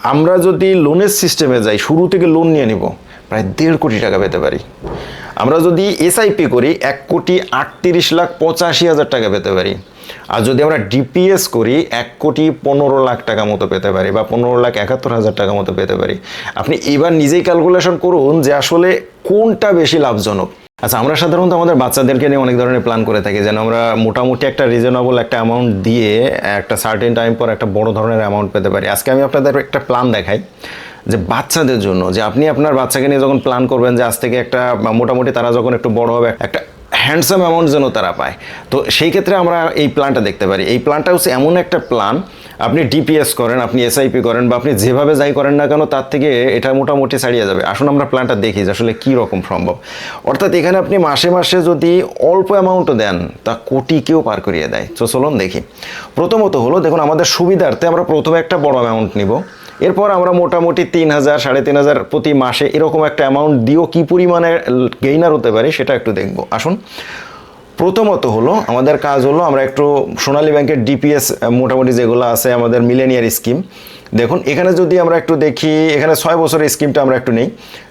আমরা যদি লোনের সিস্টেমে যাই, শুরু থেকে লোন নিয়ে নিব, প্রায় দেড় কোটি টাকা পেতে পারি। আমরা যদি এসআইপি করি, এক কোটি আটত্রিশ লাখ পঁচাশি হাজার টাকা পেতে পারি। আর যদি আমরা ডিপিএস করি, এক কোটি পনেরো লাখ টাকা মতো পেতে পারি বা পনেরো লাখ একাত্তর হাজার টাকা মতো পেতে পারি। আপনি এবার নিজেই ক্যালকুলেশন করুন যে আসলে কোনটা বেশি লাভজনক। আচ্ছা আমরা সাধারণত আমাদের বাচ্চাদেরকে নিয়ে অনেক ধরনের প্ল্যান করে থাকি। যেন আমরা মোটামুটি একটা রিজনেবল একটা অ্যামাউন্ট দিয়ে একটা সার্টেন টাইম পর একটা বড় ধরনের অ্যামাউন্ট পেতে পারি। আজকে আমি আপনাদের একটা প্ল্যান দেখাই, যে বাচ্চাদের জন্য, যে আপনি আপনার বাচ্চাকে নিয়ে যখন প্ল্যান করবেন, যে আজ থেকে একটা, মোটামুটি তারা যখন একটু বড় হবে, একটা হ্যান্ডসাম অ্যামাউন্ট যেন তারা পায়। তো সেই ক্ষেত্রে আমরা এই প্ল্যানটা দেখতে পারি। এই প্ল্যানটা হচ্ছে এমন একটা প্ল্যান আপনি ডিপিএস করেন, আপনি এসআইপি করেন বা আপনি যেভাবে যাই করেন না কেন, তার থেকে এটা মোটামুটি ছাড়িয়ে যাবে। আসুন আমরা প্ল্যানটা দেখি যে আসলে কী রকম সম্ভব। অর্থাৎ এখানে আপনি মাসে মাসে যদি অল্প অ্যামাউন্টও দেন, তা কোটি কেউ পার করিয়ে দেয়। তো চলুন দেখি। প্রথমত হলো, দেখুন, আমাদের সুবিধার্থে আমরা প্রথমে একটা বড় অ্যামাউন্ট নিব। এরপর আমরা মোটামুটি তিন হাজার, সাড়ে তিন হাজার প্রতি মাসে এরকম একটা অ্যামাউন্ট দিয়েও কী পরিমাণে গেইনার হতে পারে সেটা একটু দেখব। আসুন। প্রথমত হলো, আমাদের কাজ হলো আমরা একটু সোনালী ব্যাংকের ডিপিএস মোটামুটি যেগুলো আছে আমাদের মিলেনিয়ার স্কিম। দেখুন, এখানে যদি আমরা একটু দেখি, এখানে ছয় বছরের স্কিমটা আমরা একটু নেই।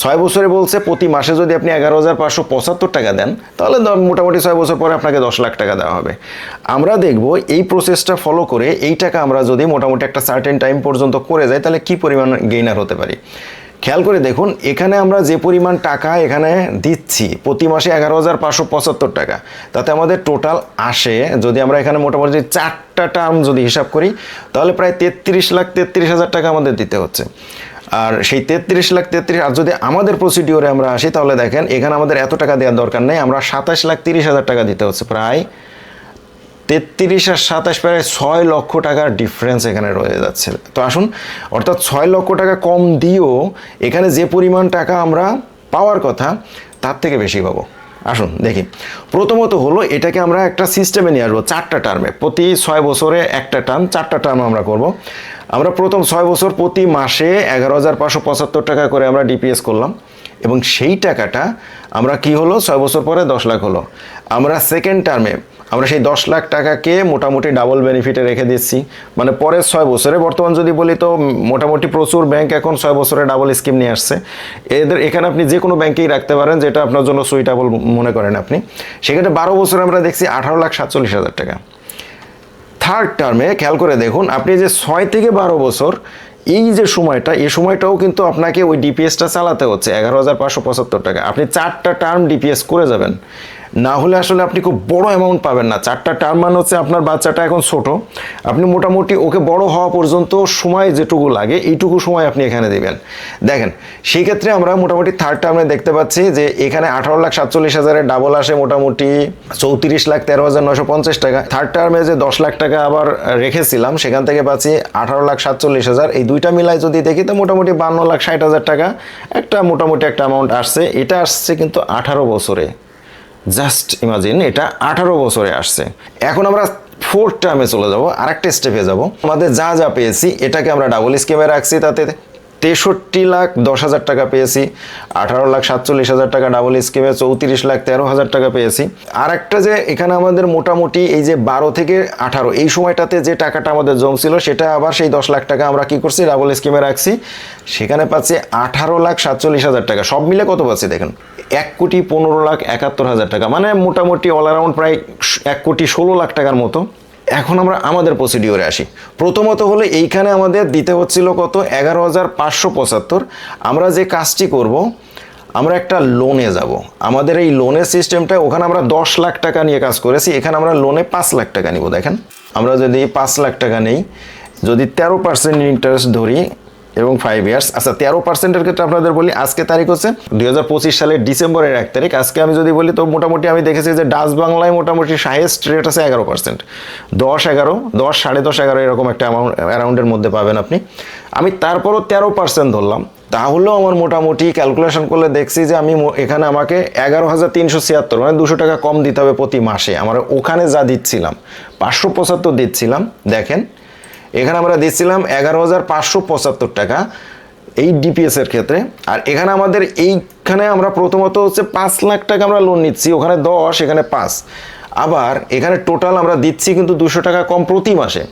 ছয় বছরে বলছে প্রতি মাসে যদি আপনি এগারো হাজার পাঁচশো পঁচাত্তর টাকা দেন, তাহলে মোটামুটি ছয় বছর পরে আপনাকে দশ লাখ টাকা দেওয়া হবে। আমরা দেখব এই প্রসেসটা ফলো করে এই টাকা আমরা যদি মোটামুটি একটা সার্টেন টাইম পর্যন্ত করে যাই, তাহলে কি পরিমাণ গেইনার হতে পারি? খেয়াল করে দেখুন, এখানে আমরা যে পরিমাণ টাকা এখানে দিচ্ছি, প্রতি মাসে এগারো হাজার পাঁচশো পঁচাত্তর টাকা। তাতে আমাদের টোটাল আসে, যদি আমরা এখানে মোটামুটি চারটা টার্ম যদি হিসাব করি, তাহলে প্রায় তেত্রিশ লাখ তেত্রিশ হাজার টাকা আমাদের দিতে হচ্ছে। আর সেই তেত্রিশ লাখ তেত্রিশ, আর যদি আমাদের প্রসিডিওরে আমরা আসি, তাহলে দেখেন, এখানে আমাদের এত টাকা দেওয়ার দরকার নেই, আমরা সাতাশ লাখ তিরিশ হাজার টাকা দিতে হচ্ছে, প্রায় তেত্রিশ আর সাতাশ প্রায় ছয় লক্ষ টাকার ডিফারেন্স এখানে রয়ে যাচ্ছে। তো আসুন, অর্থাৎ ছয় লক্ষ টাকা কম দিয়েও এখানে যে পরিমাণ টাকা আমরা পাওয়ার কথা, তার থেকে বেশি পাবো। আসুন, দেখি। প্রথমত হলো, এটাকে আমরা একটা সিস্টেমে নিয়ে আসব, চারটা টার্মে প্রতি ছয় বছরে একটা টার্ম চারটা টার্ম আমরা করব। আমরা প্রথম ছয় বছর প্রতি মাসে এগারো হাজার পাঁচশো পঁচাত্তর টাকা করে আমরা ডিপিএস করলাম। এবং সেই টাকাটা আমরা কি হলো? ছয় বছর পরে দশ লাখ হলো। আমরা সেকেন্ড টার্মে আমরা সেই দশ লাখ টাকাকে মোটামুটি ডাবল বেনিফিটে রেখে দিচ্ছি। মানে পরের ছয় বছরে, বর্তমান যদি বলি তো মোটামুটি প্রচুর ব্যাংক এখন ছয় বছরে ডাবল স্কিম নিয়ে আসছে। এদের এখানে আপনি যে কোনো ব্যাংকেই রাখতে পারেন যেটা আপনার জন্য সুইটেবল মনে করেন আপনি। সেক্ষেত্রে বারো বছরে আমরা দেখছি আঠারো লাখ সাতচল্লিশ হাজার টাকা। থার্ড টার্মে খেয়াল করে দেখুন, আপনি যে ছয় থেকে বারো বছর, এই যে সময়টা এই সময়টাও কিন্তু আপনাকে ওই ডিপিএসটা চালাতে হচ্ছে। এগারো হাজার পাঁচশো পঁচাত্তর টাকা। আপনি চারটা টার্ম ডিপিএস করে যাবেন। না হলে আসলে আপনি খুব বড় অ্যামাউন্ট পাবেন না। চারটা টার্ম মানে হচ্ছে আপনার বাচ্চাটা এখন ছোট। আপনি মোটামুটি ওকে বড় হওয়া পর্যন্ত সময় যেটুকু লাগে, এইটুকু সময় আপনি এখানে দেবেন। দেখেন, সেই ক্ষেত্রে আমরা মোটামুটি থার্ড টার্মে দেখতে পাচ্ছি যে এখানে আঠারো লাখ সাতচল্লিশ হাজারের ডাবল আসে মোটামুটি চৌত্রিশ লাখ তেরো হাজার নশো পঞ্চাশ টাকা। থার্ড টার্মে যে দশ লাখ টাকা আবার রেখেছিলাম, সেখান থেকে পাচ্ছি আঠারো লাখ সাতচল্লিশ হাজার। এই দুইটা মিলাই যদি দেখি, তো মোটামুটি বান্ন লাখ ষাট হাজার টাকা একটা মোটামুটি একটা অ্যামাউন্ট আসছে। এটা আসছে কিন্তু আঠারো বছরে। জাস্ট ইমাজিন এটা আঠারো বছরে আসছে। এখন আমরা ফোর্থ টার্মে চলে যাব, আরেকটা স্টেপে যাব। আমাদের যা যা পেয়েছি, এটাকে আমরা ডাবল স্কেমে রাখছি তাতে। তেষট্টি লাখ দশ হাজার টাকা পেয়েছি, আঠারো লাখ সাতচল্লিশ হাজার টাকা ডাবল স্কিমে চৌত্রিশ লাখ তেরো হাজার টাকা পেয়েছি। আর একটা যে এখানে আমাদের মোটামুটি এই যে বারো থেকে আঠারো, এই সময়টাতে যে টাকাটা আমাদের জমছিল, সেটা আবার সেই দশ লাখ টাকা আমরা কি করছি ডাবল স্কিমে রাখছি। সেখানে পাচ্ছি আঠারো লাখ সাতচল্লিশ হাজার টাকা। সব মিলে কত পাচ্ছি দেখেন? এক কোটি পনেরো লাখ একাত্তর হাজার টাকা। মানে মোটামুটি অল অ্যারাউন্ড প্রায় এক কোটি ষোলো লাখ টাকার মতো। এখন আমরা আমাদের প্রসিডিওরে আসি। প্রথমত হলে এইখানে আমাদের দিতে হচ্ছিল কত? এগারো হাজার পাঁচশো পঁচাত্তর। আমরা যে কাজটি করব, আমরা একটা লোনে যাব। আমাদের এই লোনের সিস্টেমটা ওখানে আমরা দশ লাখ টাকা নিয়ে কাজ করেছি। এখানে আমরা লোনে পাঁচ লাখ টাকা নিব, দেখেন। আমরা যদি পাঁচ লাখ টাকা নেই, যদি তেরো পার্সেন্ট ইন্টারেস্ট ধরি এবং ফাইভ ইয়ার্স আচ্ছা তেরো পার্সেন্টের ক্ষেত্রে আপনাদের বলি, আজকে তারিখ হচ্ছে দুই হাজার পঁচিশ সালের ডিসেম্বরের এক তারিখ। আজকে আমি যদি বলি, তো মোটামুটি আমি দেখেছি যে ডাচ বাংলায় মোটামুটি হাইয়েস্ট রেট আছে এগারো পার্সেন্ট দশ এগারো, দশ, সাড়ে দশ, এগারো এরকম একটা অ্যামাউন্ট অ্যারাউন্ডের মধ্যে পাবেন আপনি। আমি তারপরও তেরো পার্সেন্ট ধরলাম। তাহলেও আমার মোটামুটি ক্যালকুলেশন করলে দেখছি যে আমি এখানে আমাকে এগারো হাজার তিনশো ছিয়াত্তর মানে দুশো টাকা কম দিতে হবে প্রতি মাসে। আমার ওখানে যা দিচ্ছিলাম, পাঁচশো পঁচাত্তর দিচ্ছিলাম। দেখেন এখানে আমরা দিচ্ছিলাম এগারো হাজার পাঁচশো পঁচাত্তর টাকা এই ডিপিএস এর ক্ষেত্রে। আর এখানে আমাদের এইখানে আমরা প্রথমত হচ্ছে পাঁচ লাখ টাকা আমরা লোন নিচ্ছি, ওখানে দশ, এখানে পাঁচ। আবার এখানে টোটাল আমরা দিচ্ছি কিন্তু দুশো টাকা কম প্রতি মাসে।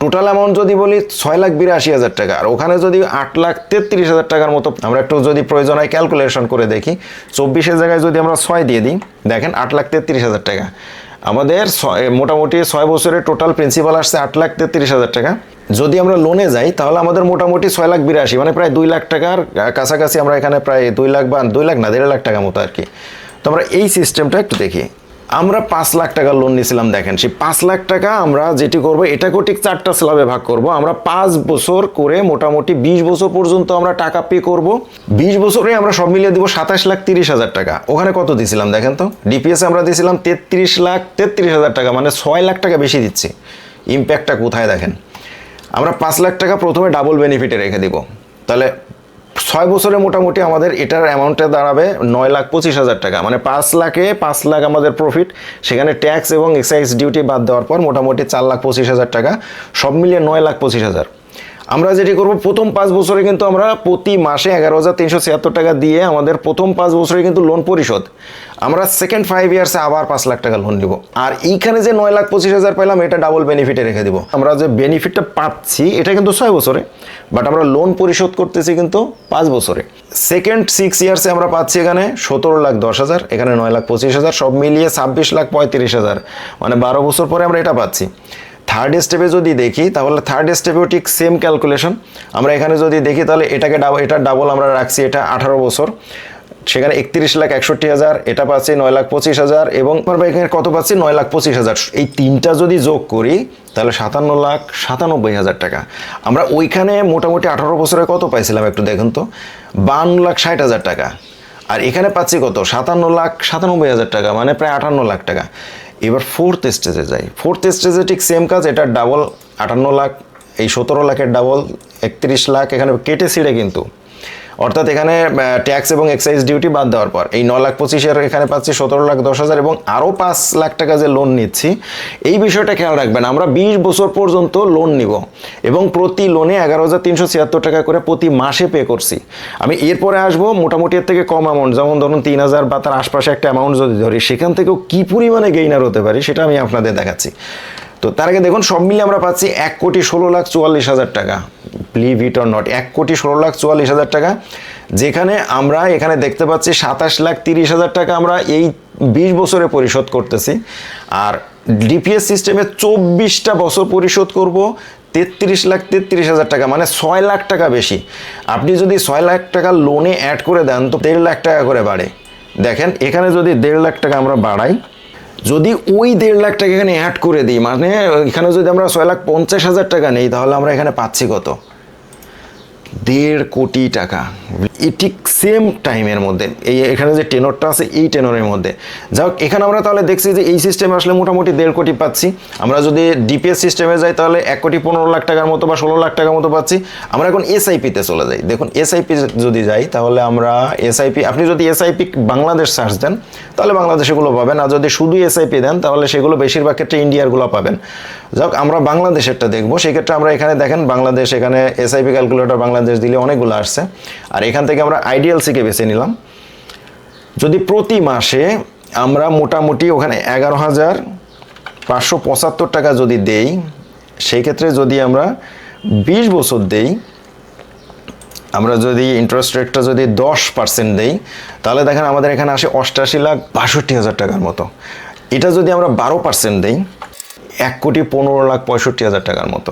টোটাল অ্যামাউন্ট যদি বলি ছয় লাখ বিরাশি হাজার টাকা, আর ওখানে যদি আট লাখ তেত্রিশ হাজার টাকার মতো আমরা একটু যদি প্রয়োজন হয় ক্যালকুলেশন করে দেখি। চব্বিশের জায়গায় যদি আমরা ছয় দিয়ে দিই, দেখেন আট লাখ তেত্রিশ হাজার টাকা। আমাদের মোটামুটি ছয় বছরের টোটাল প্রিন্সিপাল আসছে আট লাখ তেত্রিশ হাজার টাকা। যদি আমরা লোনে যাই, তাহলে আমাদের মোটামুটি ছয় লাখ বিরাশি মানে প্রায় দুই লাখ টাকার কাছাকাছি আমরা এখানে প্রায় দুই লাখ বা দুই লাখ না, দেড় লাখ টাকা মতো আর কি। তো আমরা এই সিস্টেমটা একটু দেখি। আমরা পাঁচ লাখ টাকা লোন নিয়েছিলাম, দেখেন। সেই পাঁচ লাখ টাকা আমরা যেটি করব, এটাকেও ঠিক চারটা স্ল্যাবে ভাগ করব। আমরা পাঁচ বছর করে মোটামুটি বিশ বছর পর্যন্ত আমরা টাকা পে করব। বিশ বছরে আমরা সব মিলিয়ে দিব সাতাশ লাখ তিরিশ হাজার টাকা। ওখানে কত দিয়েছিলাম দেখেন তো? ডিপিএস আমরা দিয়েছিলাম তেত্রিশ লাখ তেত্রিশ হাজার টাকা মানে ছয় লাখ টাকা বেশি দিচ্ছি। ইম্প্যাক্টটা কোথায়, দেখেন? আমরা পাঁচ লাখ টাকা প্রথমে ডাবল বেনিফিটে রেখে দিব। তাহলে ছয় বছরে মোটামুটি আমাদের এটার অ্যামাউন্টে দাঁড়াবে নয় লাখ পঁচিশ হাজার টাকা। মানে পাঁচ লাখে পাঁচ লাখ আমাদের প্রফিট সেখানে ট্যাক্স এবং এক্সাইজ ডিউটি বাদ দেওয়ার পর মোটামুটি চার লাখ পঁচিশ হাজার টাকা। সব মিলিয়ে নয় লাখ পঁচিশ হাজার। আমরা যেটি করব, প্রথম পাঁচ বছরে কিন্তু আমরা প্রতি মাসে এগারো হাজার তিনশো ছিয়াত্তর টাকা দিয়ে আমাদের প্রথম পাঁচ বছরে কিন্তু লোন পরিশোধ। আমরা সেকেন্ড ফাইভ ইয়ার্সে আবার পাঁচ লাখ টাকা লোন নিব। আর এইখানে যে নয় লাখ পঁচিশ হাজার পেলাম, এটা ডাবল বেনিফিটে রেখে দিব। আমরা যে বেনিফিটটা পাচ্ছি, এটা কিন্তু ছয় বছরে বাট আমরা লোন পরিশোধ করতেছি কিন্তু পাঁচ বছরে। সেকেন্ড সিক্স ইয়ার্সে আমরা পাচ্ছি এখানে সতেরো লাখ দশ হাজার, এখানে নয় লাখ পঁচিশ হাজার, সব মিলিয়ে ছাব্বিশ লাখ পঁয়ত্রিশ হাজার। মানে বারো বছর পরে আমরা এটা পাচ্ছি। থার্ড স্টেপে যদি দেখি, তাহলে থার্ড স্টেপেও ঠিক সেম ক্যালকুলেশন আমরা এখানে যদি দেখি, তাহলে এটাকে ডাবল এটা ডাবল আমরা রাখছি, এটা আঠারো বছর। সেখানে একত্রিশ লাখ একষট্টি হাজার, এটা পাচ্ছি নয় লাখ পঁচিশ হাজার এবং এখানে কত পাচ্ছি? নয় লাখ পঁচিশ হাজার। এই তিনটা যদি যোগ করি, তাহলে সাতান্ন লাখ সাতানব্বই হাজার টাকা। আমরা ওইখানে মোটামুটি আঠারো বছরে কত পাইছিলাম একটু দেখুন তো? বান্ন লাখ ষাট হাজার টাকা। আর এখানে পাচ্ছি কত? সাতান্ন লাখ সাতানব্বই হাজার টাকা মানে প্রায় আটান্ন লাখ টাকা। এবার ফোর্থ স্টেজে যাই। ফোর্থ স্টেজে ঠিক সেম কাজ, এটা ডাবল আটান্ন লাখ, এই সতেরো লাখের ডাবল একত্রিশ লাখ, এখানে কেটে ছিঁড়ে কিন্তু। অর্থাৎ এখানে ট্যাক্স এবং এক্সাইজ ডিউটি বাদ দেওয়ার পর, এই ন লাখ পঁচিশের এখানে পাচ্ছি সতেরো লাখ দশ হাজার এবং আরও পাঁচ লাখ টাকা যে লোন নিচ্ছি, এই বিষয়টা খেয়াল রাখবেন, আমরা বিশ বছর পর্যন্ত লোন নিব এবং প্রতি লোনে এগারো হাজার তিনশো ছিয়াত্তর টাকা করে প্রতি মাসে পে করছি। আমি এরপরে আসব, মোটামুটি এর থেকে কম অ্যামাউন্ট যেমন ধরুন তিন হাজার বা তার আশপাশে একটা অ্যামাউন্ট যদি ধরি, সেখান থেকেও কী পরিমাণে গেইনার হতে পারি, সেটা আমি আপনাদের দেখাচ্ছি। তো তার আগে দেখুন, সব মিলে আমরা পাচ্ছি এক কোটি ষোলো লাখ চুয়াল্লিশ হাজার টাকা। প্লিভ ইট অর নট এক কোটি ষোলো লাখ চুয়াল্লিশ হাজার টাকা। যেখানে আমরা এখানে দেখতে পাচ্ছি সাতাশ লাখ তিরিশ হাজার টাকা আমরা এই বিশ বছরে পরিশোধ করতেছি। আর ডিপিএস সিস্টেমে চব্বিশটা বছর পরিশোধ করব, তেত্রিশ লাখ তেত্রিশ হাজার টাকা মানে ছয় লাখ টাকা বেশি। আপনি যদি ছয় লাখ টাকা লোনে অ্যাড করে দেন, তো দেড় লাখ টাকা করে বাড়ে। দেখেন, এখানে যদি দেড় লাখ টাকা আমরা বাড়াই যদি ওই দেড় লাখ টাকা এখানে অ্যাড করে দিই মানে এখানে যদি আমরা ছয় লাখ পঞ্চাশ হাজার টাকা নিই, তাহলে আমরা এখানে পাচ্ছি কত? দেড় কোটি টাকা ঠিক সেম টাইমের মধ্যে, এই এখানে যে টেনরটা আছে, এই টেনরের মধ্যে। যাই হোক এখানে আমরা তাহলে দেখছি যে এই সিস্টেমে আসলে মোটামুটি দেড় কোটি পাচ্ছি। আমরা যদি ডিপিএস সিস্টেমে যাই, তাহলে এক কোটি পনেরো লাখ টাকার মতো বা ষোলো লাখ টাকার মতো পাচ্ছি। আমরা এখন এসআইপিতে চলে যাই। দেখুন এসআইপি যদি যাই, তাহলে আমরা এসআইপি আপনি যদি এসআইপি বাংলাদেশ সার্চ দেন, তাহলে বাংলাদেশেগুলো পাবেন। আর যদি শুধু এসআইপি দেন, তাহলে সেগুলো বেশিরভাগ ক্ষেত্রে ইন্ডিয়ারগুলো পাবেন। যাক, আমরা বাংলাদেশেরটা দেখব। সেক্ষেত্রে আমরা এখানে দেখেন, বাংলাদেশ এখানে এসআইপি ক্যালকুলেটর বাংলাদেশ দিলে অনেকগুলো আসছে। আর এখান থেকে আমরা আইডিএলসিকে বেছে নিলাম। যদি প্রতি মাসে আমরা মোটামুটি ওখানে এগারো হাজার পাঁচশো পঁচাত্তর টাকা যদি দেই, সেই ক্ষেত্রে যদি আমরা বিশ বছর দেই, আমরা যদি ইন্টারেস্ট রেটটা যদি দশ পার্সেন্ট দেই, তাহলে দেখেন আমাদের এখানে আসে অষ্টাশি লাখ বাষট্টি হাজার টাকার মতো। এটা যদি আমরা বারো পার্সেন্ট দেই, এক কোটি পনেরো লাখ পঁয়ষট্টি হাজার টাকার মতো।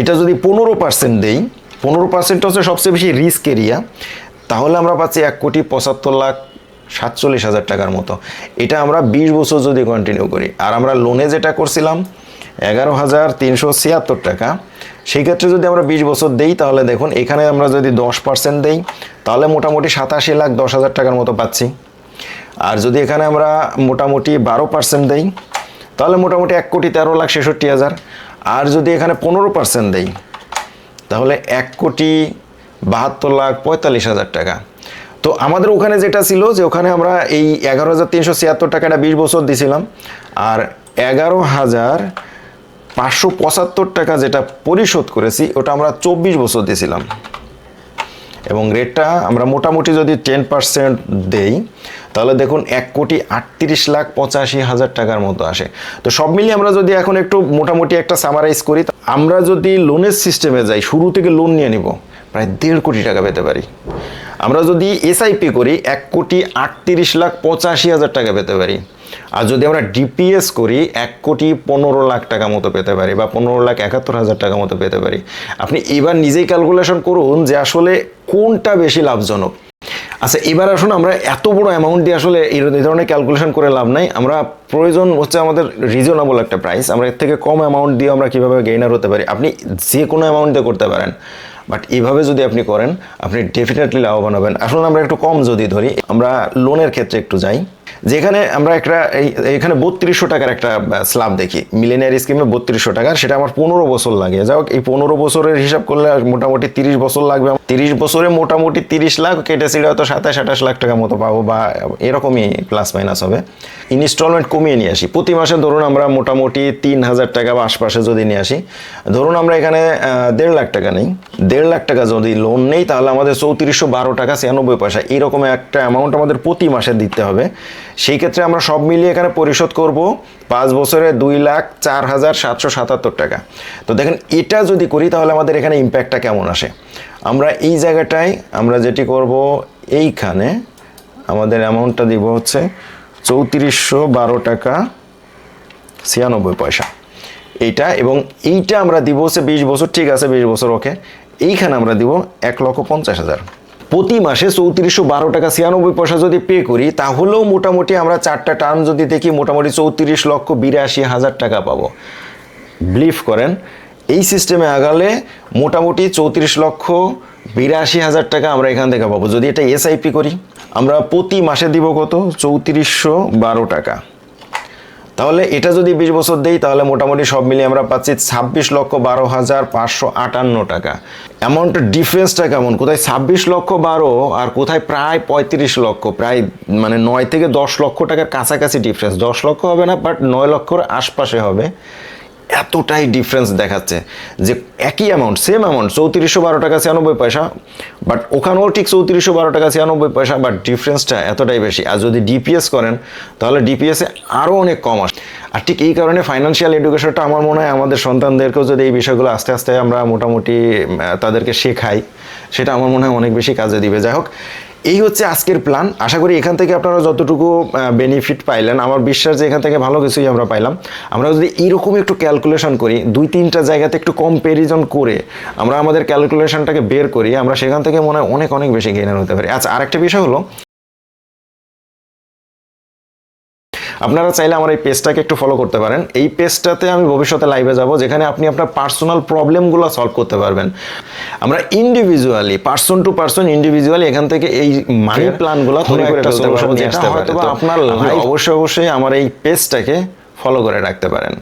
এটা যদি পনেরো পার্সেন্ট দেই, পনেরো পার্সেন্ট হচ্ছে সবচেয়ে বেশি রিস্ক এরিয়া তাহলে আমরা পাচ্ছি এক কোটি পঁচাত্তর লাখ সাতচল্লিশ হাজার টাকার মতো। এটা আমরা বিশ বছর যদি কন্টিনিউ করি। আর আমরা লোনে যেটা করছিলাম, এগারো হাজার তিনশো ছিয়াত্তর টাকা। সেই ক্ষেত্রে যদি আমরা বিশ বছর দেই, তাহলে দেখুন, এখানে আমরা যদি দশ পার্সেন্ট দেই, তাহলে মোটামুটি সাতাশি লাখ দশ হাজার টাকার মতো পাচ্ছি। আর যদি এখানে আমরা মোটামুটি বারো পার্সেন্ট দেই, তাহলে মোটামুটি এক কোটি তেরো লাখ ছেষট্টি হাজার। আর যদি এখানে পনেরো পার্সেন্ট দেই, তাহলে এক কোটি বাহাত্তর লাখ পঁয়তাল্লিশ হাজার টাকা। তো আমাদের ওখানে যেটা ছিল যে ওখানে আমরা এই এগারো হাজার তিনশো ছিয়াত্তর টাকাটা বিশ বছর দিছিলাম। আর এগারো হাজার পাঁচশো পঁচাত্তর টাকা যেটা পরিশোধ করেছি, ওটা আমরা চব্বিশ বছর দিয়েছিলাম এবং রেটটা আমরা মোটামুটি যদি টেন পার্সেন্ট দেই, তাহলে দেখুন এক কোটি আটত্রিশ লাখ পঁচাশি হাজার টাকার মতো আসে। তো সব মিলিয়ে আমরা যদি এখন একটু মোটামুটি একটা সামারাইজ করি, আমরা যদি লোনের সিস্টেমে যাই, শুরু থেকে লোন নিয়ে নিব। প্রায় দেড় কোটি টাকা পেতে পারি। আমরা যদি এসআইপি করি, এক কোটি আটত্রিশ লাখ পঁচাশি হাজার টাকা পেতে পারি। আর যদি আমরা ডিপিএস করি, এক কোটি পনেরো লাখ টাকা মতো পেতে পারি বা পনেরো লাখ একাত্তর হাজার টাকা মতো পেতে পারি। আপনি এবার নিজেই ক্যালকুলেশন করুন যে আসলে কোনটা বেশি লাভজনক। আচ্ছা এবার আসুন আমরা এত বড় অ্যামাউন্ট দিয়ে আসলে এই ধরনের ক্যালকুলেশন করে লাভ নাই। আমরা প্রয়োজন হচ্ছে আমাদের রিজনেবল একটা প্রাইস আমরা এর থেকে কম অ্যামাউন্ট দিয়ে আমরা কীভাবে গেইনার হতে পারি? আপনি যে কোনো অ্যামাউন্ট দিয়ে করতে পারেন। বাট এইভাবে যদি আপনি করেন, আপনি ডেফিনেটলি লাভবান হবেন। আসলে আমরা একটু কম যদি ধরি, আমরা লোনের ক্ষেত্রে একটু যাই। যেখানে আমরা একটা এখানে বত্রিশশো টাকার একটা স্ল্যাব দেখি। মিলেনিয়ার স্কিমে বত্রিশশো টাকা সেটা আমার পনেরো বছর লাগে। যাই হোক, এই পনেরো বছরের হিসাব করলে মোটামুটি তিরিশ বছর লাগবে তিরিশ বছরে মোটামুটি তিরিশ লাখ, কেটে হয়তো সাতাশ, আঠাশ লাখ টাকা মতো পাবো বা এরকমই প্লাস মাইনাস হবে। ইনস্টলমেন্ট কমিয়ে নিয়ে আসি। প্রতি মাসে ধরুন আমরা মোটামুটি তিন হাজার টাকা বা আশপাশে যদি নিয়ে আসি, ধরুন আমরা এখানে দেড় লাখ টাকা নেই। দেড় লাখ টাকা যদি লোন নেই, তাহলে আমাদের চৌত্রিশশো বারো টাকা ছিয়ানব্বই পয়সা এইরকম একটা অ্যামাউন্ট আমাদের প্রতি মাসে দিতে হবে। সেই ক্ষেত্রে আমরা সব মিলিয়ে এখানে পরিশোধ করব পাঁচ বছরে দুই লাখ চার হাজার সাতশো সাতাত্তর টাকা। তো দেখেন, এটা যদি করি তাহলে আমাদের এখানে ইম্প্যাক্টটা কেমন আসে? আমরা এই জায়গাটায় আমরা যেটি করব, এইখানে আমাদের অ্যামাউন্টটা দিব হচ্ছে চৌত্রিশশো বারো টাকা ছিয়ানব্বই পয়সা। এইটা এবং এইটা আমরা দিব হচ্ছে বিশ বছর, ঠিক আছে, বিশ বছর ওকে এইখানে আমরা দিব এক লক্ষ পঞ্চাশ হাজার। প্রতি মাসে চৌত্রিশশো বারো টাকা ছিয়ানব্বই পয়সা যদি পে করি, তাহলেও মোটামুটি আমরা চারটা টার্ম যদি দেখি, মোটামুটি চৌত্রিশ লক্ষ বিরাশি হাজার টাকা পাবো। বিলিভ করেন এই সিস্টেমে আগালে মোটামুটি চৌত্রিশ লক্ষ বিরাশি হাজার টাকা আমরা এখান থেকে পাবো। যদি এটা এসআইপি করি, আমরা প্রতি মাসে দিব কত? চৌত্রিশশো বারো টাকা। তাহলে এটা যদি বিশ বছর দেই, তাহলে মোটামুটি সব মিলিয়ে আমরা পাচ্ছি ছাব্বিশ লক্ষ বারো হাজার পাঁচশো আটান্ন টাকা। অ্যামাউন্টের ডিফারেন্সটা কেমন? কোথায় ছাব্বিশ লক্ষ বারো আর কোথায় প্রায় পঁয়ত্রিশ লক্ষ, প্রায় মানে নয় থেকে দশ লক্ষ টাকার কাছাকাছি ডিফারেন্স দশ লক্ষ হবে না বাট নয় লক্ষর আশপাশে হবে। এতটাই ডিফারেন্স দেখাচ্ছে যে একই অ্যামাউন্ট সেম অ্যামাউন্ট চৌত্রিশশো বারো টাকা ছিয়ানব্বই পয়সা বাট ওখানেও ঠিক চৌত্রিশশো বারো টাকা ছিয়ানব্বই পয়সা বাট ডিফারেন্সটা এতটাই বেশি। আর যদি ডিপিএস করেন, তাহলে ডিপিএসে আরও অনেক কম আসে। আর ঠিক এই কারণে ফাইন্যান্সিয়াল এডুকেশনটা আমার মনে হয় আমাদের সন্তানদেরকেও যদি এই বিষয়গুলো আস্তে আস্তে আমরা মোটামুটি তাদেরকে শেখাই, সেটা আমার মনে হয় অনেক বেশি কাজে দিবে। যাই হোক এই হচ্ছে আজকের প্ল্যান আশা করি এখান থেকে আপনারা যতটুকু বেনিফিট পাইলেন, আমার বিশ্বাস যে এখান থেকে ভালো কিছুই আমরা পাইলাম। আমরা যদি এইরকম একটু ক্যালকুলেশন করি, দুই তিনটা জায়গাতে একটু কম্পেরিজন করে আমরা আমাদের ক্যালকুলেশনটাকে বের করি, আমরা সেখান থেকে মনে হয় অনেক অনেক বেশি গেইনার হতে পারি। আচ্ছা আরেকটা বিষয় হলো আপনারা চাইলে আমার এই পেজটাকে একটু ফলো করতে পারেন। এই পেজটাতে আমি ভবিষ্যতে লাইভে যাব যেখানে আপনি আপনার পার্সোনাল প্রবলেমগুলো সলভ করতে পারবেন। আমরা individually person to person individually এখান থেকে এই মানি প্ল্যানগুলো তৈরি করে ফেলতে পারব যেটা। হয়তো আপনার লাইফ অবশ্যই অবশ্যই আমার এই পেজটাকে ফলো করে রাখতে পারেন।